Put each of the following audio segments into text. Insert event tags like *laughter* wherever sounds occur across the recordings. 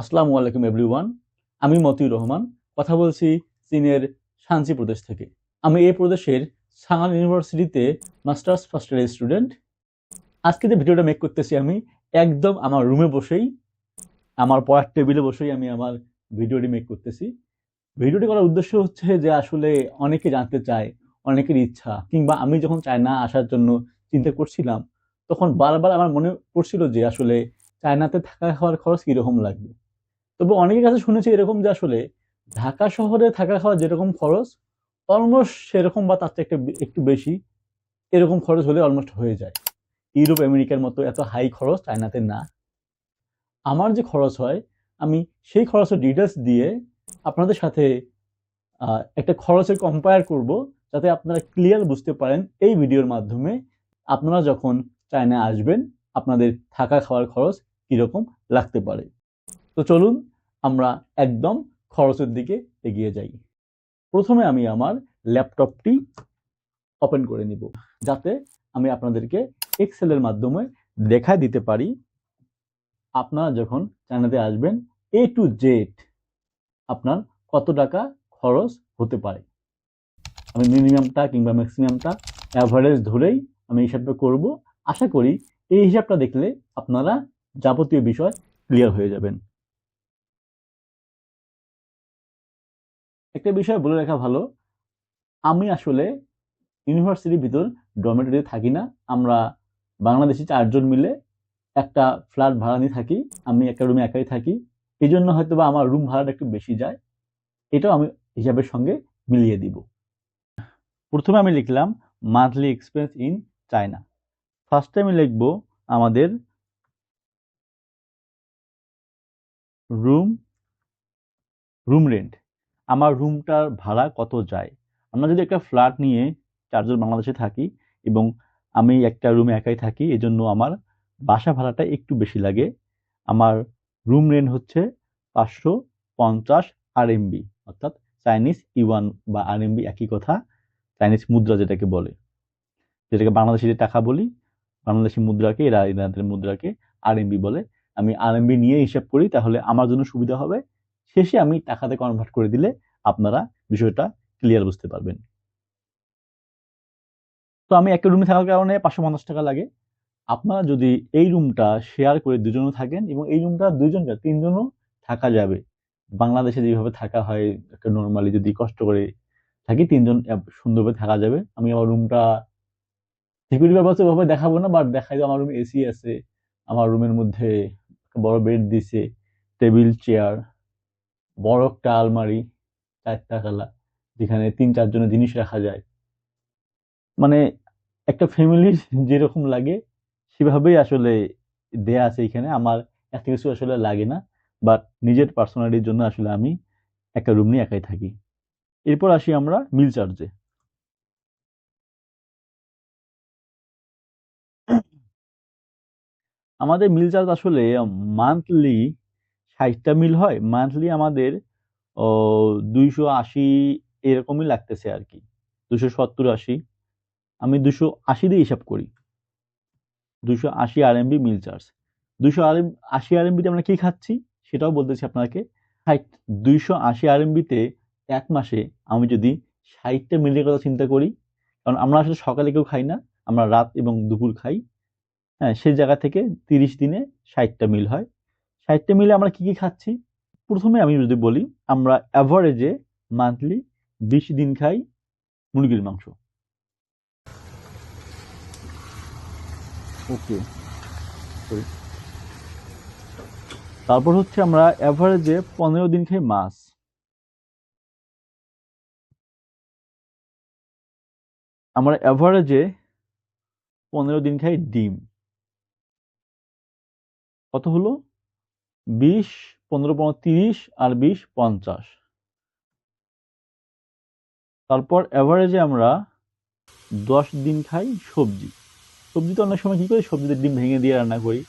আসসালামু আলাইকুম এভরিওয়ান আমি মতিউর রহমান। কথা বলছি চীনের শানসি প্রদেশ থেকে। আমি এই প্রদেশের সাঙাল ইউনিভার্সিটিতে মাস্টার্স ফার্স্ট ইয়ারের স্টুডেন্ট। আজকে যে ভিডিওটা মেক করতেছি আমি, একদম আমার রুমে বসেই, আমার পড়ার টেবিলে বসেই আমি আমার ভিডিওটি মেক করতেছি। ভিডিওটি করার উদ্দেশ্য হচ্ছে যে আসলে অনেকে জানতে চায়, অনেকের ইচ্ছা, কিংবা আমি যখন চায়না আসার জন্য চিন্তা করছিলাম, তখন বারবার আমার মনে পড়ছিল যে আসলে চায়নাতে থাকা খাওয়ার খরচ কীরকম লাগবে। তবে অনেকের কাছে শুনেছি এরকম যে আসলে ঢাকা শহরে থাকা খাওয়া যেরকম খরচ অলমোস্ট সেরকম বা তার একটা একটু বেশি এরকম খরচ হলে অলমোস্ট হয়ে যায়। ইউরোপ, আমেরিকার মতো এত হাই খরচ চায়নাতে না। আমার যে খরচ হয়, আমি সেই খরচের ডিটেলস দিয়ে আপনাদের সাথে একটা খরচের কম্পেয়ার করব যাতে আপনারা ক্লিয়ার বুঝতে পারেন এই ভিডিওর মাধ্যমে আপনারা যখন চায়না আসবেন, আপনাদের থাকা খাওয়ার খরচ কীরকম লাগতে পারে। তো চলুন আমরা একদম খরচের দিকে এগিয়ে যাই। প্রথমে আমি আমার ল্যাপটপটি ওপেন করে নিব, যাতে আমি আপনাদেরকে এক্সেলের মাধ্যমে দেখা দিতে পারি। আপনারা যখন চায়নাতে আসবেন এ টু জেড আপনার কত টাকা খরচ হতে পারে। আমি মিনিমামটা কিংবা ম্যাক্সিমামটা অ্যাভারেজ ধরেই আমি হিসাবটা করব। আশা করি এই হিসাবটা দেখলে আপনারা যাবতীয় বিষয় ক্লিয়ার হয়ে যাবেন। একটা বিষয় বলে রাখা ভালো, আমি আসলে ইউনিভার্সিটির ভিতর ডরমেটরি থাকি না। আমরা বাংলাদেশি চারজন মিলে একটা ফ্ল্যাট ভাড়া নিয়ে থাকি, আমি একটা রুমে একাই থাকি। এই জন্য হয়তো বা আমার রুম ভাড়াটা একটু বেশি যায়। এটাও আমি হিসাবের সঙ্গে মিলিয়ে দিব। প্রথমে আমি লিখলাম মান্থলি এক্সপেন্স ইন চায়না ফার্স্টে আমি লিখব, আমাদের রুম রুম রেন্ট আমার রুমটার ভাড়া কত যায়? আমরা যদি একটা ফ্ল্যাট নিয়ে চারজন বাংলাদেশে থাকি এবং আমি একটা রুমে একাই থাকি, এজন্য আমার বাসা ভাড়াটা একটু বেশি লাগে। আমার রুম রেন্ট হচ্ছে পাঁচশো পঞ্চাশ আরএমবি অর্থাৎ চাইনিজ ইওয়ান বা আরএমবি একই কথা চাইনিজ মুদ্রা যেটাকে বলে। যেটাকে বাংলাদেশি টাকা বলি, বাংলাদেশি মুদ্রাকে, এরা এনাদের মুদ্রাকে আরএমবি বলে। আমি আরএমবি নিয়ে হিসাব করি, তাহলে আমার জন্য সুবিধা হবে। শেষে আমি টাকাতে কনভার্ট করে দিলে আপনারা বিষয়টা ক্লিয়ার বুঝতে পারবেন। তো আমি একটা রুমে থাকার কারণে পাঁচশো পঞ্চাশ টাকা লাগে। আপনারা যদি এই রুমটা শেয়ার করে দুজনও থাকেন এবং এই রুমটা দুইজন না, তিনজনও থাকা যাবে। বাংলাদেশে যেভাবে থাকা হয় একটা নর্মালি যদি কষ্ট করে থাকি তিনজন সুন্দরভাবে থাকা যাবে। আমি আমার রুমটা সিকিউরিটি পারপাসে ওভাবে দেখাবো না বাট দেখাই যে আমার রুমে এসি আছে আমার রুমের মধ্যে বড় বেড দিছে টেবিল চেয়ার বড় একটা আলমারি চারটা কালা যেখানে তিন চারজনের জিনিস রাখা যায়। মানে একটা ফ্যামিলির *laughs* যেরকম লাগে, সেভাবেই আসলে দেয়া আছে এখানে। আমার এত কিছু আসলে লাগে না বাট নিজের পার্সোনালিটির জন্য আসলে আমি একটা রুম নিয়ে একাই থাকি। এরপর আসি আমরা মিল চার্জে আমাদের মিল চার্জ আসলে মান্থলি ষাটটা মিল হয়। মান্থলি আমাদের দুইশো আশি এরকমই লাগতেছে আর কি দুশো সত্তর আশি। আমি দুশো আশি দিয়ে হিসাব করি। দুশো আশি আর আরএমবি মিল চার্জ দুশো আরএম আশি আর আরএমবিতে আমরা কী খাচ্ছি সেটাও বলতেছি আপনাকে। ষাট দুইশো আশি আর আরএমবিতে এক মাসে আমি যদি ষাটটা মিলের কথা চিন্তা করি, কারণ আমরা আসলে সকালে কেউ খাই না, আমরা রাত এবং দুপুর খাই। হ্যাঁ সেই জায়গা থেকে তিরিশ দিনে ষাটটা মিল হয়। ষাটটা মিলে আমরা কি কি খাচ্ছি? প্রথমে আমি যদি বলি আমরা অ্যাভারেজে মান্থলি বিশ দিন খাই মুরগির মাংস। ওকে। তারপর হচ্ছে আমরা অ্যাভারেজে পনেরো দিন খাই মাছ। আমরা অ্যাভারেজে পনেরো দিন খাই ডিম। কত হলো? বিশ পনেরো পনেরো তিরিশ আর বিশ পঞ্চাশ। তারপর অ্যাভারেজে আমরা দশ দিন খাই সবজি। সবজি তো অনেক সময় কী করি? সবজিতে ডিম ভেঙে দিয়ে রান্না করি।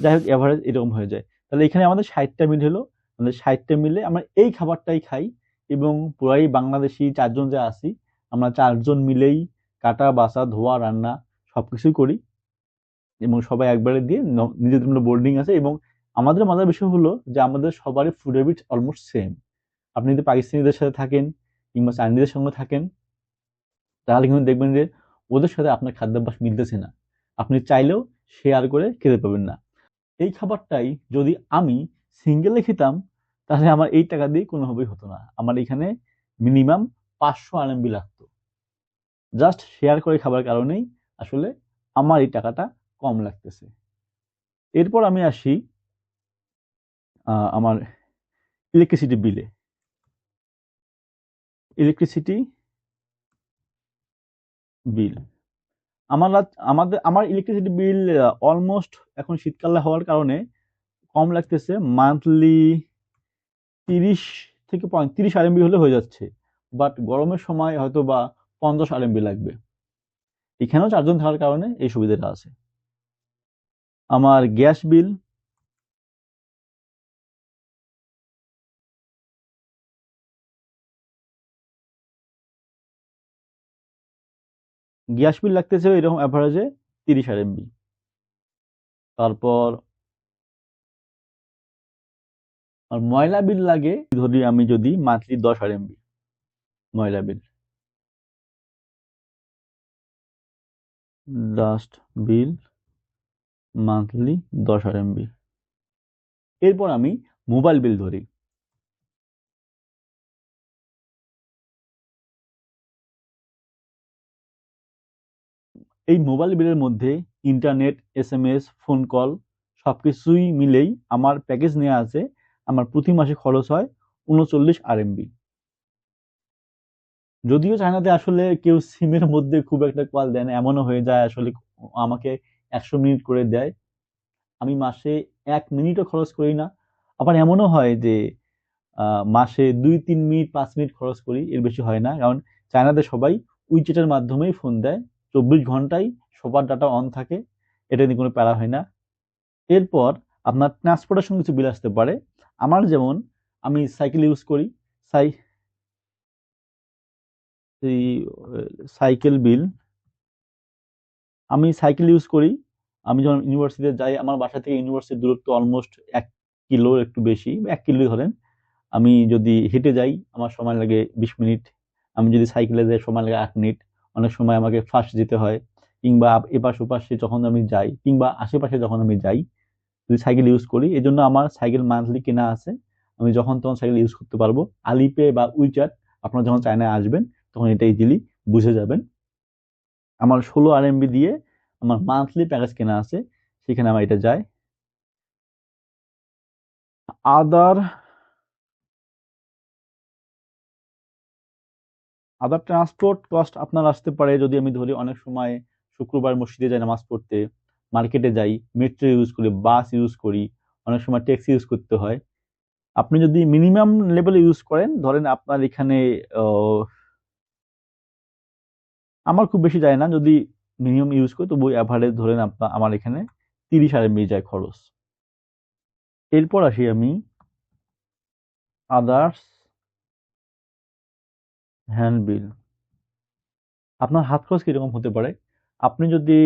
যাই হোক অ্যাভারেজ এরকম হয়ে যায়। তাহলে এখানে আমাদের ষাটটা মিল হলো। আমাদের ষাটটা মিলে আমরা এই খাবারটাই খাই এবং পুরাই বাংলাদেশি চারজন যে আছি, আমরা চারজন মিলেই কাটা বাসা ধোয়া, রান্না সব কিছুই করি এবং সবাই একবারে দিয়ে নিজেদের মধ্যে বোর্ডিং আছে এবং আমাদের মজার বিষয় হলো যে আমাদের সবারই ফুড হ্যাবিট অলমোস্ট সেম আপনি যদি পাকিস্তানিদের সাথে থাকেন কিংবা চাইনিজের সঙ্গে থাকেন, তাহলে কিন্তু দেখবেন যে ওদের সাথে আপনার খাদ্যাভ্যাস মিলতেছে না। আপনি চাইলেও শেয়ার করে খেতে পাবেন না। এই খাবারটাই যদি আমি সিঙ্গেলে খেতাম, তাহলে আমার এই টাকা দিয়ে কোনোভাবেই হতো না। আমার এখানে মিনিমাম পাঁচশো আরএমবি লাগতো। জাস্ট শেয়ার করে খাবার কারণেই আসলে আমার এই টাকাটা কম লাগতেছে। এরপর আমি আসি আমার ইলেকট্রিসিটি বিলে ইলেকট্রিসিটি বিল আমার আমাদের, আমার ইলেকট্রিসিটি বিল অলমোস্ট এখন শীতকালে হওয়ার কারণে কম লাগতেছে। মান্থলি তিরিশ থেকে পঁয়ত্রিশ আরএমবি হলে হয়ে যাচ্ছে। বাট গরমের সময় হয়তো বা পঞ্চাশ আরএমবি লাগবে। এখানেও চারজন থাকার কারণে এই সুবিধাটা আছে। আমার গ্যাস বিল গ্যাস বিল লাগতেছে এরকম অ্যাভারেজে তিরিশ আরএমবি তারপর আর ময়লা বিল লাগে, ধরি আমি যদি মান্থলি দশ আরএমবি ময়লা বিল। ডাস্ট বিল মান্থলি দশ আরএমবি এরপর আমি মোবাইল বিল ধরি। এই মোবাইল বিলের মধ্যে internet S M S phone call সবকিছুই মিলেই আমার প্যাকেজ নেওয়া আছে। আমার প্রতি মাসে খরচ হয় উনচল্লিশ আরএমবি যদিও চায়নাতে আসলে কেউ সিমের মধ্যে খুব একটা কল দেয় না, এমনও হয়ে যায় আসলে আমাকে একশো মিনিট করে দেয়। আমি মাসে এক মিনিটও খরচ করি না। আবার এমনও হয় যে মাসে দুই, তিন মিনিট, পাঁচ মিনিট খরচ করি, এর বেশি হয় না। কারণ চায়নাতে সবাই উইচেটের মাধ্যমেই ফোন দেয়। চব্বিশ ঘন্টাই সবার ডাটা অন থাকে, এটা নিয়ে কোনো প্যারা হয় না। এরপর আপনার ট্রান্সপোর্টেশন কিছু বিল আসতে পারে। আমার যেমন, আমি সাইকেল ইউজ করি, সাই এই সাইকেল বিল আমি সাইকেল ইউজ করি, আমি যখন ইউনিভার্সিটিতে যাই, আমার বাসা থেকে ইউনিভার্সিটির দূরত্ব অলমোস্ট এক কিলো একটু বেশি, এক কিলোই ধরেন। আমি যদি হেঁটে যাই, আমার সময় লাগে বিশ মিনিট আমি যদি সাইকেলে যাই, সময় লাগে আট মিনিট অনেক সময় আমাকে ফার্স্ট যেতে হয় কিংবা এপাশ ওপাশে যখন আমি যাই কিংবা আশেপাশে যখন আমি যাই, যদি সাইকেল ইউজ করি এই জন্য আমার সাইকেল মান্থলি কেনা আছে। আমি যখন তখন সাইকেল ইউজ করতে পারব। আলিপে বা উইচাট আপনারা যখন চায়নায় আসবেন, তখন এটা ইজিলি বুঝে যাবেন। আমার ষোলো আরএমবি দিয়ে আমার মান্থলি প্যাকেজ কেনা আছে, সেখানে আমার এটা যায়। আদার আদার ট্রান্সপোর্ট কস্ট আপনার আসতে পারে যদি আমি ধরি অনেক সময় শুক্রবার মসজিদে যাই নামাজ পড়তে মার্কেটে যাই মেট্রো ইউজ করি বাস ইউজ করি, অনেক সময় ট্যাক্সি ইউজ করতে হয়। আপনি যদি মিনিমাম লেভেলে ইউজ করেন, ধরেন আপনার এখানে আমার খুব বেশি যায় না। যদি মিনিমাম ইউজ করি তবু অ্যাভারেজ ধরেন আপনার আমার এখানে তিরিশ আরএমবি যায় খরচ। এরপর আসি আমি আদার্স হ্যান্ড বিল আপনার হাত খরচ কীরকম হতে পারে? আপনি যদি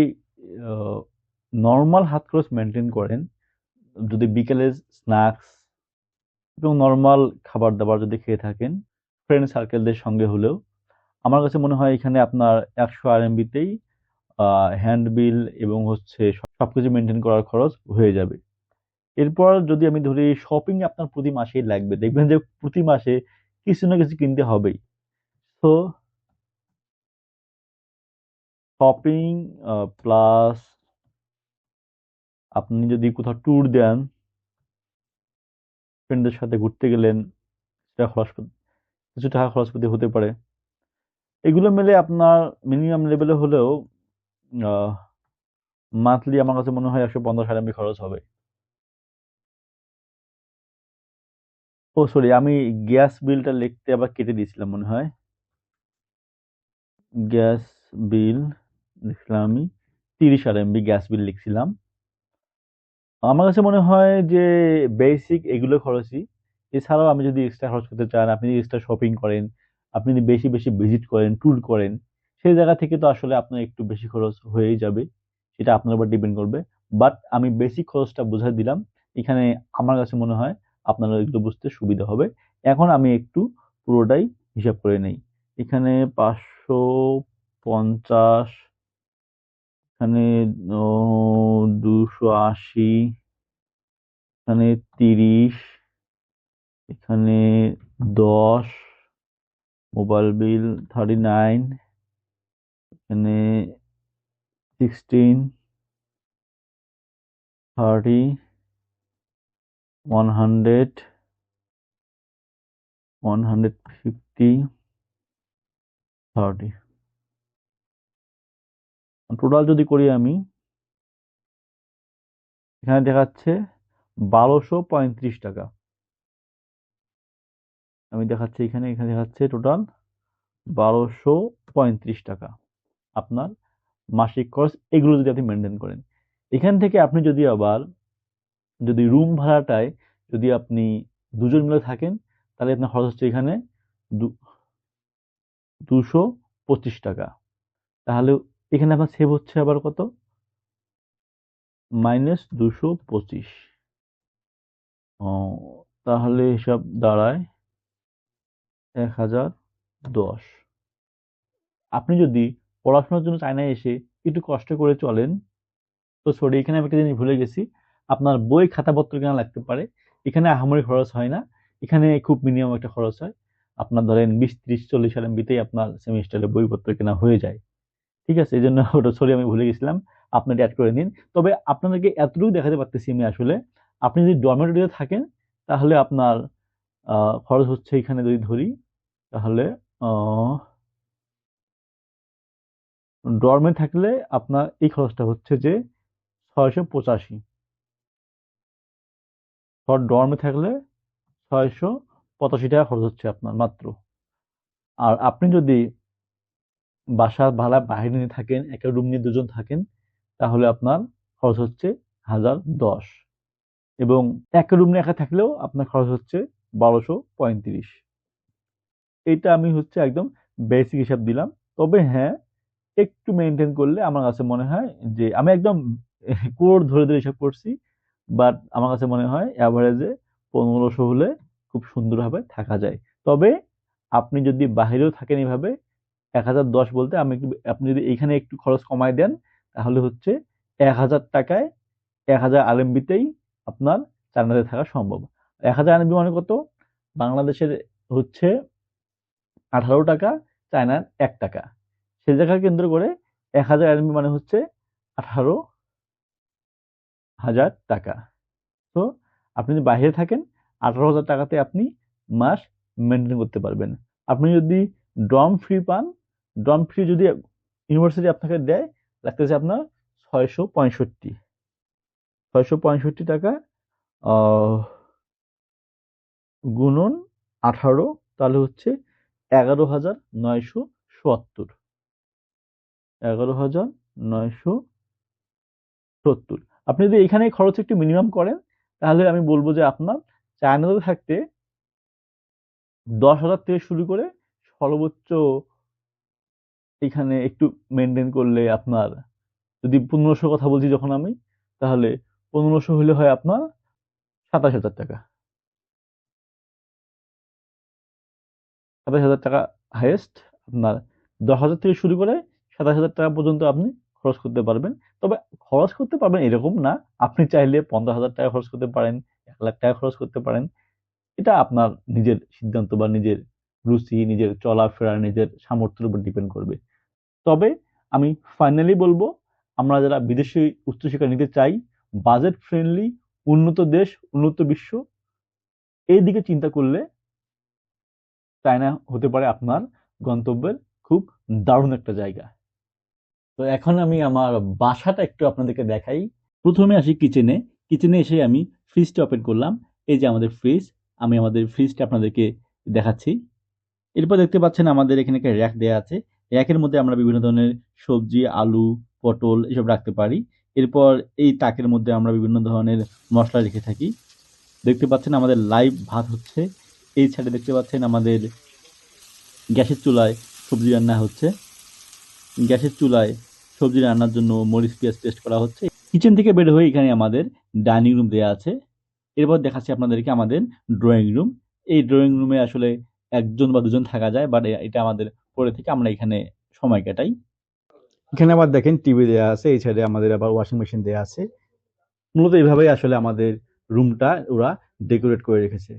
নর্মাল হাত খরচ মেনটেন করেন, যদি বিকেলে স্ন্যাক্স এবং নর্মাল খাবার দাবার যদি খেয়ে থাকেন ফ্রেন্ড সার্কেলদের সঙ্গে হলেও, আমার কাছে মনে হয় এখানে আপনার একশো আরএমবিতেই হ্যান্ড বিল এবং হচ্ছে সব- কিছু মেনটেন করার খরচ হয়ে যাবে। এরপর যদি আমি ধরি শপিং আপনার প্রতি মাসেই লাগবে। দেখবেন যে প্রতি মাসে কিছু না কিছু কিনতে হবেই। শপিং প্লাস আপনি যদি কোথাও ট্যুর দেন ফ্রেন্ডদের সাথে ঘুরতে গেলেন সেটা খরচ কিছু টাকা খরচপাতি হতে পারে। এগুলো মিলে আপনার মিনিমাম লেভেলে হলেও মান্থলি আমার কাছে মনে হয় একশো পঞ্চাশ হাজার খরচ হবে। ও সরি আমি গ্যাস বিলটা লিখতে আবার কেটে দিয়েছিলাম মনে হয়। গ্যাস বিল লিখলাম আমি, তিরিশ আর এমবি গ্যাস বিল লিখছিলাম। আমার কাছে মনে হয় যে বেসিক এগুলো খরচই। এছাড়াও আমি যদি এক্সট্রা খরচ করতে চান, আপনি যদি এক্সট্রা শপিং করেন, আপনি যদি বেশি বেশি ভিজিট করেন ট্যুর করেন, সেই জায়গা থেকে তো আসলে আপনার একটু বেশি খরচ হয়েই যাবে, সেটা আপনার উপর ডিপেন্ড করবে। বাট আমি বেসিক খরচটা বুঝাই দিলাম, এখানে আমার কাছে মনে হয় আপনারা এগুলো বুঝতে সুবিধা হবে। এখন আমি একটু পুরোটাই হিসাব করে নেই। এখানে পাঁচশো পঞ্চাশ, এখানে দুশো আশি, এখানে তিরিশ, এখানে দশ, মোবাইল বিল থার্টি নাইন, এখানে sixteen, thirty, one hundred one hundred fifty. Thirty. Total যদি করি আমি, এখানে দেখাচ্ছে বারোশো পঁয়ত্রিশ টাকা। আমি দেখাচ্ছি এখানে এখানে দেখাচ্ছে টোটাল বারোশো পঁয়ত্রিশ টাকা। আপনার মাসিক খরচ, এগুলো যদি আপনি মেনটেন করেন। এখান থেকে আপনি যদি আবার, যদি রুম ভাড়াটায় যদি আপনি দুজন মিলে থাকেন, তাহলে আপনার খরচ হচ্ছে এখানে দুশো পঁচিশ টাকা। তাহলে এখানে আপনার সেভ হচ্ছে আবার কত? মাইনাস দুশো পঁচিশ। তাহলে হিসাব দাঁড়ায় এক হাজার দশ। আপনি যদি পড়াশোনার জন্য চায়নায় এসে একটু কষ্ট করে চলেন, তো সরি এখানে আমি একটা জিনিস ভুলে গেছি। আপনার বই খাতাপত্র কেনা লাগতে পারে। এখানে আহামরি খরচ হয় না। এখানে খুব মিনিমাম একটা খরচ হয়। আপনার ধরেন বিশ, ত্রিশ, চল্লিশ হাজার এমবিতেই আপনার সেমিস্টারে বইপত্র কেনা হয়ে যায়। ঠিক আছে? এই জন্য *laughs* ওটা সরি আমি ভুলে গেছিলাম। আপনি অ্যাড করে নিন। তবে আপনাদেরকে এতটুকু দেখাতে পারতেছি আমি আসলে, আপনি যদি ডরমেটরিতে থাকেন, তাহলে আপনার খরচ হচ্ছে এখানে যদি ধরি, তাহলে ডরমে থাকলে আপনার এই খরচটা হচ্ছে যে ছয়শো পঁচাশি। ডরমে থাকলে ছয়শো পঁচাশি টাকা খরচ হচ্ছে আপনার মাত্র। আর আপনি যদি বাসার ভাড়া বাইরে নিয়ে থাকেন একটা রুম নিয়ে দুজন থাকেন, তাহলে আপনার খরচ হচ্ছে হাজার দশ। এবং এক রুম নিয়ে একা থাকলেও আপনার খরচ হচ্ছে বারোশো পঁয়ত্রিশ। এইটা আমি হচ্ছে একদম বেসিক হিসাব দিলাম। তবে হ্যাঁ একটু মেনটেন করলে আমার কাছে মনে হয় যে, আমি একদম কোর ধরে ধরে হিসাব করছি বাট আমার কাছে মনে হয় অ্যাভারেজে পনেরোশো হলে খুব সুন্দরভাবে থাকা যায়। তবে আপনি যদি বাহিরেও থাকেন এইভাবে এক হাজার দশ বলতে আমি আপনি যদি এখানে একটু খরচ কমায় দেন, তাহলে হচ্ছে এক হাজার টাকায় এক হাজার আরএমবিতেই আপনার চায়নাতে থাকা সম্ভব। এক হাজার আরএমবি মানে কত? বাংলাদেশের হচ্ছে আঠারো টাকা, চায়নার এক টাকা। সে জায়গা কেন্দ্র করে এক হাজার আরএমবি মানে হচ্ছে আঠারো হাজার টাকা। তো আপনি যদি বাইরে থাকেন আঠারো হাজার টাকাতে আপনি মাস মেনটেন করতে পারবেন। আপনি যদি ড্রম ফ্রি পান ড্রম ফ্রি যদি ইউনিভার্সিটি আপনাকে দেয়, লাগতেছে আপনার ছয়শো পঁয়ষট্টি। ছয়শো পঁয়ষট্টি টাকা গুণন আঠারো, তাহলে হচ্ছে এগারো হাজার নয়শো সত্তর। এগারো হাজার নয়শো সত্তর। আপনি যদি এখানে খরচ একটু মিনিমাম করেন, তাহলে আমি বলব যে আপনার চায়নাতে থাকতে দশ হাজার থেকে শুরু করে সর্বোচ্চ এখানে একটু মেনটেন করলে আপনার, যদি পনেরোশো কথা বলছি যখন আমি, তাহলে পনেরোশো হলে হয় আপনার সাতাশ হাজার টাকা। সাতাশ হাজার টাকা হাইয়েস্ট আপনার দশ হাজার থেকে শুরু করে সাতাশ হাজার টাকা পর্যন্ত আপনি খরচ করতে পারবেন। তবে খরচ করতে পারবেন এরকম না, আপনি চাইলে পঞ্চাশ হাজার টাকা খরচ করতে পারেন। লাখ টাকা খরচ করতে পারেন। এটা আপনার নিজের সিদ্ধান্ত বা নিজের রুচি, নিজের চলাফেরা, নিজের সামর্থ্যের উপর ডিপেন্ড করবে। তবে আমি ফাইনালি বলব, আমরা যারা বিদেশি উচ্চশিক্ষা নিতে চাই বাজেট ফ্রেন্ডলি উন্নত দেশ, উন্নত বিশ্ব এই দিকে চিন্তা করলে চায়না হতে পারে আপনার গন্তব্যের খুব দারুণ একটা জায়গা। তো এখন আমি আমার বাসাটা একটু আপনাদেরকে দেখাই। প্রথমে আসি কিচেনে কিচেনে এসে আমি ফ্রিজটা ওপেন করলাম। এই যে আমাদের ফ্রিজ আমি আমাদের ফ্রিজটা আপনাদেরকে দেখাচ্ছি। এরপর দেখতে পাচ্ছেন আমাদের এখানে একটা র্যাক দেওয়া আছে। র্যাকের মধ্যে আমরা বিভিন্ন ধরনের সবজি, আলু, পটল এসব রাখতে পারি। এরপর এই তাকের মধ্যে আমরা বিভিন্ন ধরনের মশলা রেখে থাকি। দেখতে পাচ্ছেন আমাদের লাইভ ভাত হচ্ছে। এই সাইডে দেখতে পাচ্ছেন আমাদের গ্যাসের চুলায় সবজি রান্না হচ্ছে। গ্যাসের চুলায় সবজি রান্নার জন্য মরিচ পেঁয়াজ পেস্ট করা হচ্ছে। কিচেন থেকে বের হয়ে এখানে আমাদের ডাইনিং রুম দেওয়া আছে। এরপর দেখাচ্ছি আপনাদেরকে আমাদের ড্রয়িং রুম। এই ড্রয়িং রুমে আসলে একজন বা দুজন থাকা যায় বাট এটা আমাদের পরে থেকে আমরা এখানে সময় কাটাই। এখানে আবার দেখেন টিভি দেওয়া আছে এই সাইডে আমাদের আবার ওয়াশিং মেশিন দেওয়া আছে। মূলত এইভাবেই আসলে আমাদের রুমটা ওরা ডেকোরেট করে রেখেছে।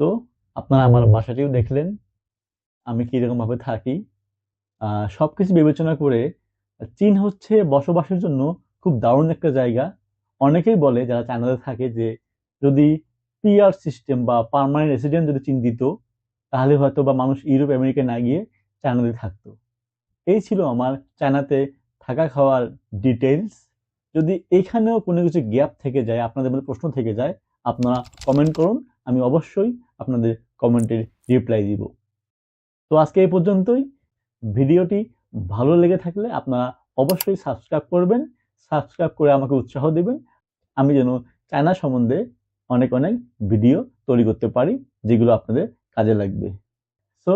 তো আপনারা আমার বাসাটিও দেখলেন আমি কীরকম ভাবে থাকি। আহ, সবকিছু বিবেচনা করে চীন হচ্ছে বসবাসের জন্য খুব দারুণ একটা জায়গা। অনেকেই বলে, যারা চায়নাতে থাকে, যে যদি পিআর সিস্টেম বা পার্মানেন্ট রেসিডেন্ট যদি চীন দিত তাহলে হয়তো বা মানুষ ইউরোপ আমেরিকা না গিয়ে চায়নাতে থাকতো। এই ছিল আমার চায়নাতে থাকা খাওয়ার ডিটেলস যদি এখানেও কোনো কিছু গ্যাপ থেকে যায়, আপনাদের মধ্যে প্রশ্ন থেকে যায়, আপনারা কমেন্ট করুন, আমি অবশ্যই আপনাদের কমেন্টের রিপ্লাই দিব। তো আজকে এই পর্যন্তই। ভিডিওটি ভালো লেগে থাকলে আপনারা অবশ্যই সাবস্ক্রাইব করবেন। সাবস্ক্রাইব করে আমাকে উৎসাহ দেবেন। আমি যেন চায়না সম্বন্ধে অনেক অনেক ভিডিও তৈরি করতে পারি, যেগুলো আপনাদের কাজে লাগবে। সো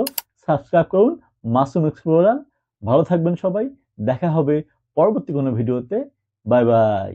সাবস্ক্রাইব করুন মাসুম এক্সপ্লোরার। ভালো থাকবেন সবাই। দেখা হবে পরবর্তী কোনো ভিডিওতে। Bye bye.